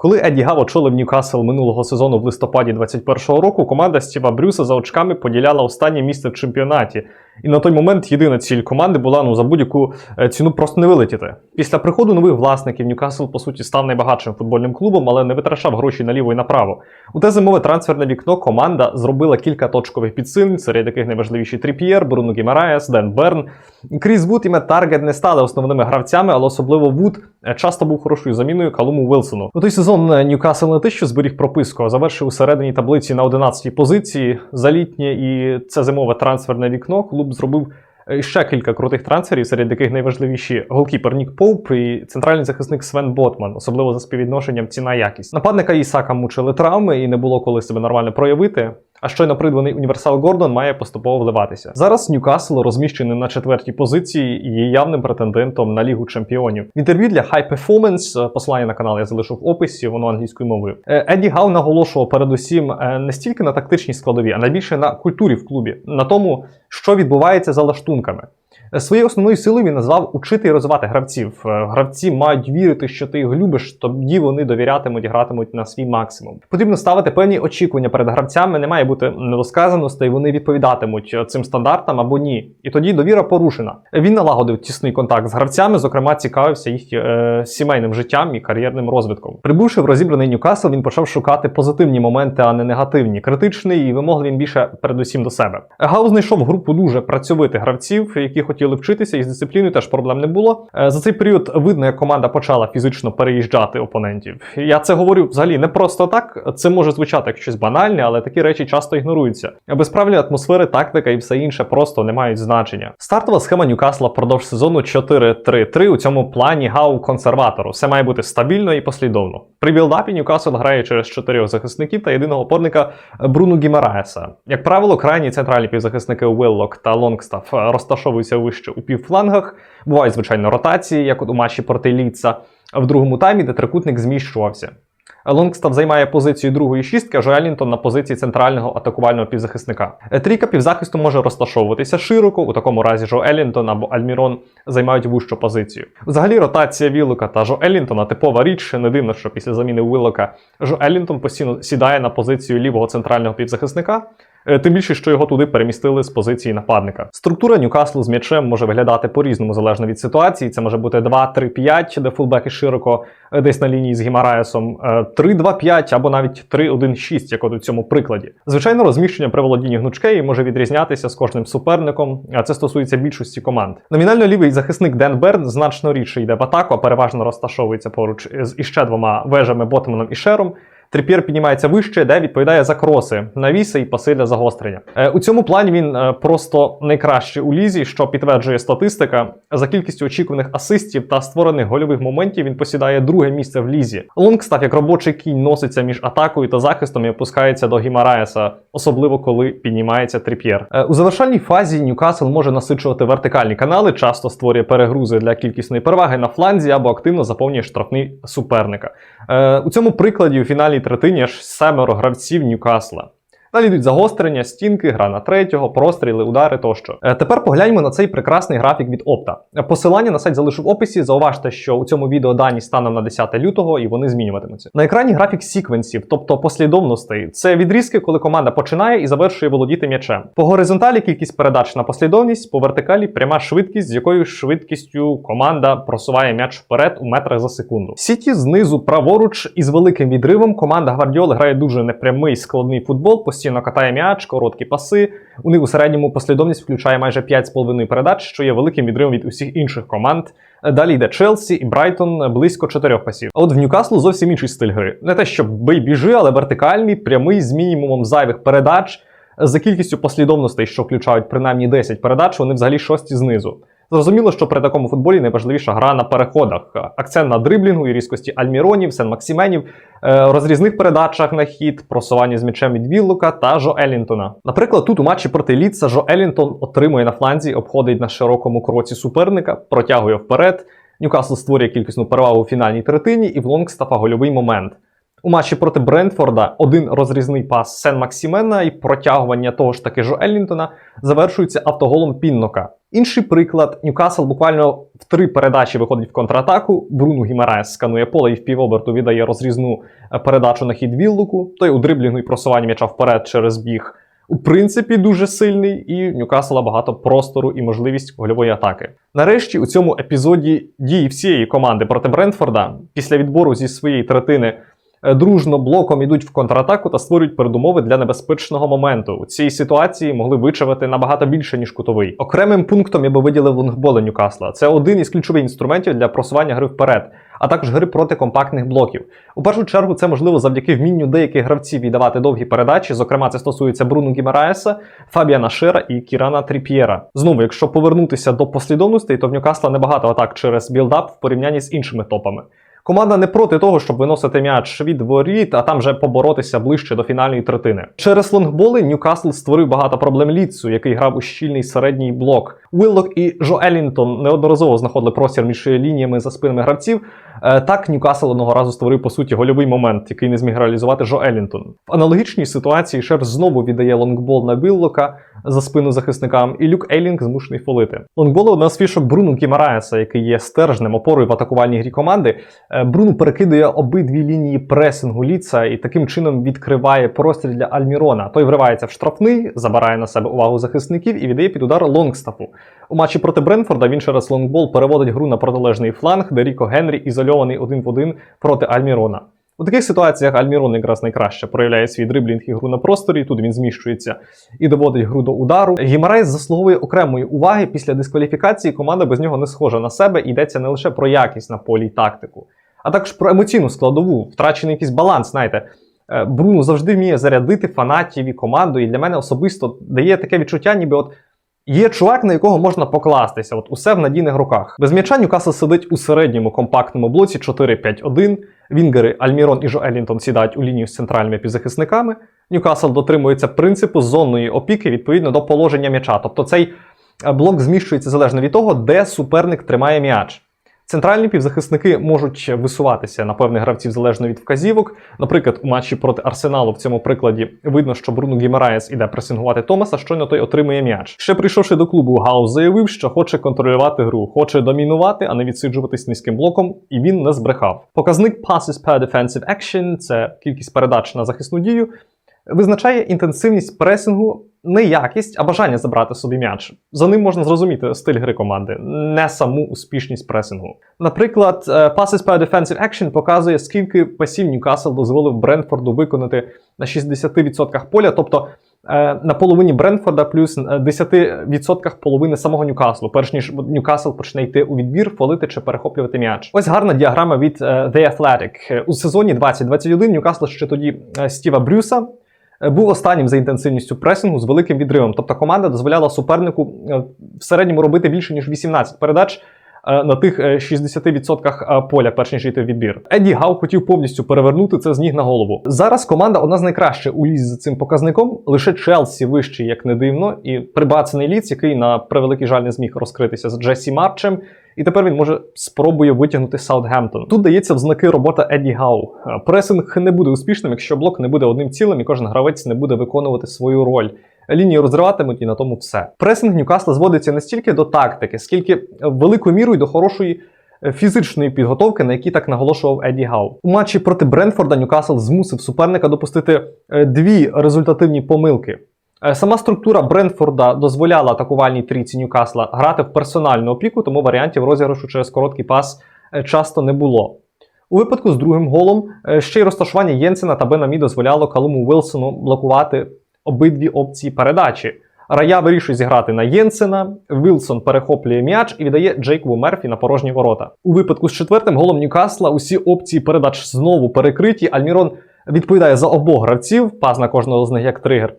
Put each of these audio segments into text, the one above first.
Коли Еді Гав очолив Ньюкасл минулого сезону в листопаді 21-го року, команда Стіва Брюса за очками поділяла останнє місце в чемпіонаті. І на той момент єдина ціль команди була ну за будь-яку е, ціну просто не вилетіти. Після приходу нових власників Ньюкасл по суті став найбагатшим футбольним клубом, але не витрачав гроші наліво і направо. У те зимове трансферне вікно команда зробила кілька точкових підсилень, серед яких найважливіші Тріп'єр, Бруно Гімараєс, Ден Берн. Кріс Вуд і Мет Таргет не стали основними гравцями, але особливо Вуд часто був хорошою заміною Калуму Вилсону. У той сезон е, Ньюкасл не те, що зберіг прописку, а завершив у середині таблиці на 11-й позиції. За літнє і це зимове трансферне вікно клуб зробив е, ще кілька крутих трансферів, серед яких найважливіші голкіпер Нік Поуп і центральний захисник Свен Ботман, особливо за співвідношенням ціна-якість. Нападника Ісака мучили травми і не було коли себе нормально проявити. А щойно придбаний універсал Гордон має поступово вливатися. Зараз Ньюкасл розміщений на четвертій позиції і є явним претендентом на лігу чемпіонів. Інтерв'ю для High Performance, е, посилання на канал я залишу в описі, воно англійською мовою. Еді Гау наголошував передусім е, не стільки на тактичній складові, а найбільше на культурі в клубі, на тому, що відбувається за лаштунками. Е, Своєю основною силою він назвав учити і розвивати гравців. Е, Гравці мають вірити, що ти їх любиш, тоді вони довірятимуть і гратимуть на свій максимум. Потрібно ставити певні очікування перед гравцями, не має бути недосказаностей, вони відповідатимуть е, цим стандартам або ні. І тоді довіра порушена. Він налагодив тісний контакт з гравцями, зокрема, цікавився їх е, сімейним життям і кар'єрним розвитком. Прибувши в розібраний Ньюкасл, він почав шукати позитивні моменти, а не негативні, критичний і вимогливий він більше передусім до себе. Гау знайшов групу дуже працьовитих гравців, які хотіли вчитися, і з дисципліною теж проблем не було. Е, За цей період видно, як команда почала фізично переїжджати опонентів. Я це говорю взагалі не просто так. Це може звучати як щось банальне, але такі речі часто ігноруються. Без правильної атмосфери, тактика і все інше просто не мають значення. Стартова схема Ньюкасла впродовж сезону 4-3-3 у цьому плані гау консерватору. Все має бути стабільно і послідовно. При білдапі Ньюкасл грає через чотирьох захисників та єдиного опорника Бруну Гімараеса. Як правило, крайні центральні півзахисники Уиллок та Лонгстаф розташовуються вище у півфлангах. Бувають, звичайно, ротації, як от у матчі проти Ліца в другому таймі, де трикутник зміщувався. Лонгстав займає позицію другої шістки, а Жоелінтон на позиції центрального атакувального півзахисника. Е, Трійка півзахисту може розташовуватися широко. У такому разі Жо Елінтон або Альмірон займають вужчу позицію. Взагалі, ротація Віллока та Жо Елінтона типова річ. Не дивно, що після заміни Віллока Жо Елінтон постійно сідає на позицію лівого центрального півзахисника. Е, Тим більше, що його туди перемістили з позиції нападника. Структура Ньюкаслу з м'ячем може виглядати по-різному залежно від ситуації. Це може бути 2-3-5, де фулбеки широко е, десь на лінії з Гімараєсом, е, 3-2-5 або навіть 3-1-6, як от у цьому прикладі. Звичайно, розміщення при володінні гнучкеї може відрізнятися з кожним суперником, а це стосується більшості команд. Номінально лівий захисник Ден Берн значно рідше йде в атаку, а переважно розташовується поруч з іще двома вежами Ботманом і Шером. Трип'єр піднімається вище, де відповідає за кроси, навіси і паси для загострення. Е, у цьому плані він е, просто найкращий у лізі, що підтверджує статистика. За кількістю очікуваних асистів та створених гольових моментів він посідає друге місце в лізі. Лонгстаф як робочий кінь носиться між атакою та захистом і опускається до Гімараєса, особливо коли піднімається трип'єр. Е, у завершальній фазі Ньюкасл може насичувати вертикальні канали, часто створює перегрузи для кількісної переваги на фланзі або активно заповнює штрафний суперника. У цьому прикладі у фінальній третині аж семеро гравців Ньюкасла. Далі йдуть загострення, стінки, гра на третього, простріли, удари тощо. Е, тепер погляньмо на цей прекрасний графік від Опта. Е, Посилання на сайт залишу в описі. Зауважте, що у цьому відео дані станом на 10 лютого і вони змінюватимуться. На екрані графік сіквенсів, тобто послідовностей. Це відрізки, коли команда починає і завершує володіти м'ячем. По горизонталі кількість передач на послідовність, по вертикалі пряма швидкість, з якою швидкістю команда просуває м'яч вперед у метрах за секунду. Сіті знизу праворуч із великим відривом команда Гвардіоли грає дуже непрямий складний футбол, постійно катає м'яч, короткі паси. У них у середньому послідовність включає майже 5,5 передач, що є великим відривом від усіх інших команд. Далі йде Челсі і Брайтон близько 4 пасів. А от в Ньюкаслу зовсім інший стиль гри. Не те, що бий біжи, але вертикальний, прямий з мінімумом зайвих передач. За кількістю послідовностей, що включають принаймні 10 передач, вони взагалі шості знизу. Зрозуміло, що при такому футболі найважливіша гра на переходах. Акцент на дриблінгу і різкості альміронів, сен-максіменів, е, розрізних передачах на хід, просуванні з м'ячем від Віллука та Жо Елінтона. Наприклад, тут у матчі проти Ліца Жо Елінтон отримує на фланзі, обходить на широкому кроці суперника, протягує вперед. Ньюкасл створює кількісну перевагу у фінальній третині і в Лонгстафа гольовий момент. У матчі проти Брентфорда один розрізний пас Сен Максімена і протягування того ж таки Жо Еллінтона завершується автоголом Піннока. Інший приклад: Ньюкасл буквально в три передачі виходить в контратаку. Бруну Гімараєс сканує поле і в півоберту віддає розрізну е, передачу на хід Віллуку. Той у дриблінгу і просуванні м'яча вперед через біг. У принципі, дуже сильний, і в Ньюкасла багато простору і можливість гольової атаки. Нарешті у цьому епізоді дії всієї команди проти Брентфорда після відбору зі своєї третини дружно блоком ідуть в контратаку та створюють передумови для небезпечного моменту. У цій ситуації могли вичавити набагато більше ніж кутовий. Окремим пунктом я би виділив лонгболи Ньюкасла. Це один із ключових інструментів для просування гри вперед, а також гри проти компактних блоків. У першу чергу це можливо завдяки вмінню деяких гравців віддавати довгі передачі. Зокрема, це стосується Бруну Гімараєса, Фабіана Шера і Кірана Тріп'єра. Знову, якщо повернутися до послідовностей, то в Ньюкасла небагато атак через білдап в порівнянні з іншими топами. Команда не проти того, щоб виносити м'яч від воріт, а там вже поборотися ближче до фінальної третини. Через лонгболи Ньюкасл створив багато проблем Ліцу, який грав у щільний середній блок. Уиллок і Джо Еллінтон неодноразово знаходили простір між лініями за спинами гравців. Е, Так Ньюкасл одного разу створив по суті гольовий момент, який не зміг реалізувати Джо Еллінтон. В аналогічній ситуації Шер знову віддає лонгбол на Віллока за спину захисникам, і Люк Ейлінг змушений фолити. Лонгбол одна з фішок Бруну Кімараєса, який є стержнем опорою в атакувальній грі команди. Е, Бруно перекидує обидві лінії пресингу ліца і таким чином відкриває простір для Альмірона. Той вривається в штрафний, забирає на себе увагу захисників і віддає під удар Лонгстафу. У матчі проти Бренфорда він через лонгбол переводить гру на протилежний фланг, де Ріко Генрі ізольований один в один проти Альмірона. У таких ситуаціях Альмірон якраз найкраще проявляє свій дриблінг і гру на просторі. Тут він зміщується і доводить гру до удару. Гімарейс заслуговує окремої уваги після дискваліфікації. Команда без нього не схожа на себе. і Йдеться не лише про якість на полі й тактику, а також про емоційну складову, втрачений якийсь баланс. Знаєте, Е, Бруно завжди вміє зарядити фанатів і команду. І для мене особисто дає таке відчуття, ніби от. Є чувак, на якого можна покластися, от усе в надійних руках. Без м'яча Ньюкасл сидить у середньому компактному блоці 4-5-1. Вінгери Альмірон і Жо Елінтон сідають у лінію з центральними півзахисниками. Ньюкасл дотримується принципу зонної опіки відповідно до положення м'яча. Тобто цей е, блок зміщується залежно від того, де суперник тримає м'яч. Центральні півзахисники можуть висуватися на певних гравців залежно від вказівок. Наприклад, у матчі проти Арсеналу в цьому прикладі видно, що Бруно Гімараєс іде пресингувати Томаса, щойно той отримує м'яч. Ще прийшовши до клубу, Гаус заявив, що хоче контролювати гру, хоче домінувати, а не відсиджуватись низьким блоком, і він не збрехав. Показник passes per defensive action – це кількість передач на захисну дію. Визначає інтенсивність пресингу, не якість, а бажання забрати собі м'яч. За ним можна зрозуміти стиль гри команди, не саму успішність пресингу. Наприклад, е, Passes per Defensive Action показує, скільки пасів Ньюкасл дозволив Брентфорду виконати на 60% поля, тобто е, на половині Брентфорда плюс на 10% половини самого Ньюкаслу, перш ніж Ньюкасл почне йти у відбір, фолити чи перехоплювати м'яч. Ось гарна діаграма від е, The Athletic. У сезоні 2021 Ньюкасл ще тоді е, Стіва Брюса е, був останнім за інтенсивністю пресингу з великим відривом. Тобто команда дозволяла супернику е, в середньому робити більше ніж 18 передач. е, На тих е, 60% е, поля, перш ніж йти в відбір. Еді Гау хотів повністю перевернути це з ніг на голову. Зараз команда одна з найкращих у лізі за цим показником. Лише Челсі вищий, як не дивно, і прибацаний ліц, який на превеликий жаль не зміг розкритися з Джесі Марчем. І тепер він може спробує витягнути Саутгемптон. Тут дається в знаки робота Еді Гау. Е, Пресинг не буде успішним, якщо блок не буде одним цілим, і кожен гравець не буде виконувати свою роль. Лінії розриватимуть і на тому все. Пресинг Ньюкасла зводиться не стільки до тактики, скільки е, великою мірою до хорошої е, фізичної підготовки, на якій так наголошував Еді Гау. У матчі проти Бренфорда Ньюкасл змусив суперника допустити дві результативні помилки. Е, Сама структура Брентфорда дозволяла атакувальній трійці Ньюкасла грати в персональну опіку, тому варіантів розіграшу через короткий пас е, часто не було. У випадку з другим голом е, ще й розташування Єнсена та Бенамі дозволяло Калуму Вилсону блокувати обидві опції передачі. Рая вирішує зіграти на Єнсена, Вілсон перехоплює м'яч і віддає Джейкову Мерфі на порожні ворота. У випадку з четвертим голом Ньюкасла усі опції передач знову перекриті. Альмірон відповідає за обох гравців, пас на кожного з них як тригер.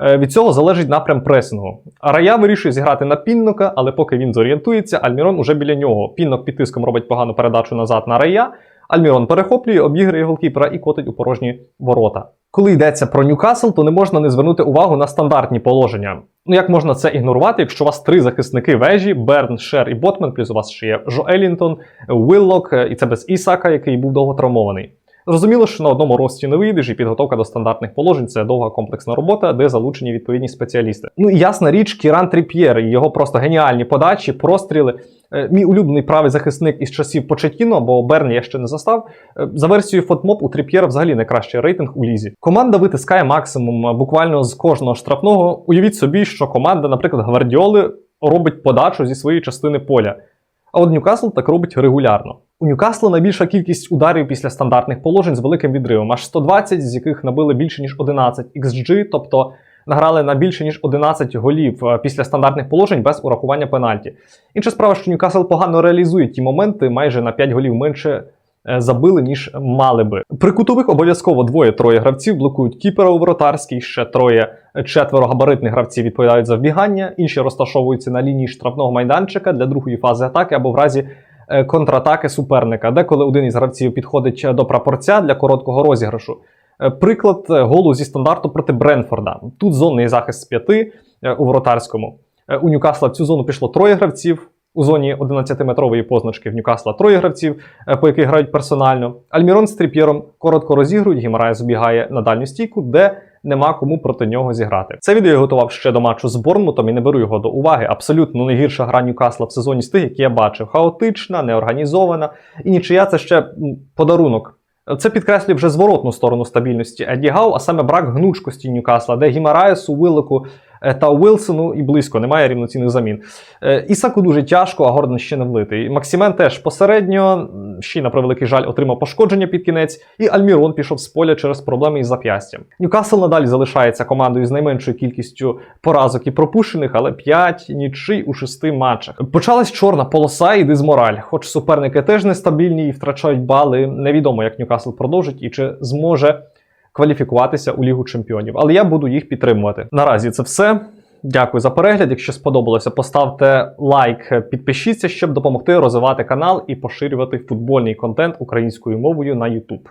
Е, Від цього залежить напрям пресингу. Рая вирішує зіграти на Піннока, але поки він зорієнтується, Альмірон уже біля нього. Піннок під тиском робить погану передачу назад на Рая. Альмірон перехоплює, обіграє голкіпера і котить у порожні ворота. Коли йдеться про Ньюкасл, то не можна не звернути увагу на стандартні положення. Ну як можна це ігнорувати, якщо у вас три захисники вежі: Берн, Шер і Ботман, плюс у вас ще є Жо Елінтон, Уиллок, е, і це без Ісака, який був довго травмований. Зрозуміло, що на одному рості не вийдеш, і підготовка до стандартних положень це довга комплексна робота, де залучені відповідні спеціалісти. Ну і ясна річ, Кіран Тріп'єр і його просто геніальні подачі, простріли. Е, Мій улюблений правий захисник із часів Почетіно, бо Берні я ще не застав. Е, За версією Фотмоп у Тріп'єра взагалі найкращий рейтинг у лізі. Команда витискає максимум е, буквально з кожного штрафного. Уявіть собі, що команда, наприклад, Гвардіоли робить подачу зі своєї частини поля. А от Ньюкасл так робить регулярно. У Ньюкасла найбільша кількість ударів після стандартних положень з великим відривом, аж 120, з яких набили більше ніж 11 XG, тобто награли на більше ніж 11 голів е, після стандартних положень без урахування пенальті. Інша справа, що Ньюкасл погано реалізує ті моменти, майже на 5 голів менше е, забили, ніж мали би. При кутових обов'язково двоє-троє гравців блокують кіпера у воротарській, ще троє четверо габаритних гравців відповідають за вбігання, інші розташовуються на лінії штрафного майданчика для другої фази атаки або в разі е, контратаки суперника, деколи один із гравців підходить до прапорця для короткого розіграшу. Е, Приклад е, голу зі стандарту проти Бренфорда. Тут зонний захист з п'яти е, у воротарському. Е, У Ньюкасла в цю зону пішло троє гравців. У зоні 11-метрової позначки в Ньюкасла троє гравців, е, по яких грають персонально. Альмірон з Тріп'єром коротко розігрують, Гімарай забігає на дальню стійку, де нема кому проти нього зіграти. Це відео я готував ще до матчу з Борнмутом і не беру його до уваги. Абсолютно найгірша гра Ньюкасла в сезоні з тих, які я бачив. Хаотична, неорганізована. І нічия це ще подарунок. Це підкреслює вже зворотну сторону стабільності Еді Гау, а саме брак гнучкості Ньюкасла, де Гімараєсу, Вилику та Уилсону і близько немає рівноцінних замін. Е, Ісаку дуже тяжко, а Гордон ще не влитий. Максимен теж посередньо, ще на превеликий жаль отримав пошкодження під кінець, і Альмірон пішов з поля через проблеми із зап'ястям. Ньюкасл надалі залишається командою з найменшою кількістю поразок і пропущених, але 5 нічий у 6 матчах. Почалась чорна полоса і дизмораль. Хоч суперники теж нестабільні і втрачають бали. Невідомо, як Ньюкасл продовжить і чи зможе кваліфікуватися у Лігу Чемпіонів. Але я буду їх підтримувати. Наразі це все. Дякую за перегляд. Якщо сподобалося, поставте лайк, підпишіться, щоб допомогти розвивати канал і поширювати футбольний контент українською мовою на YouTube.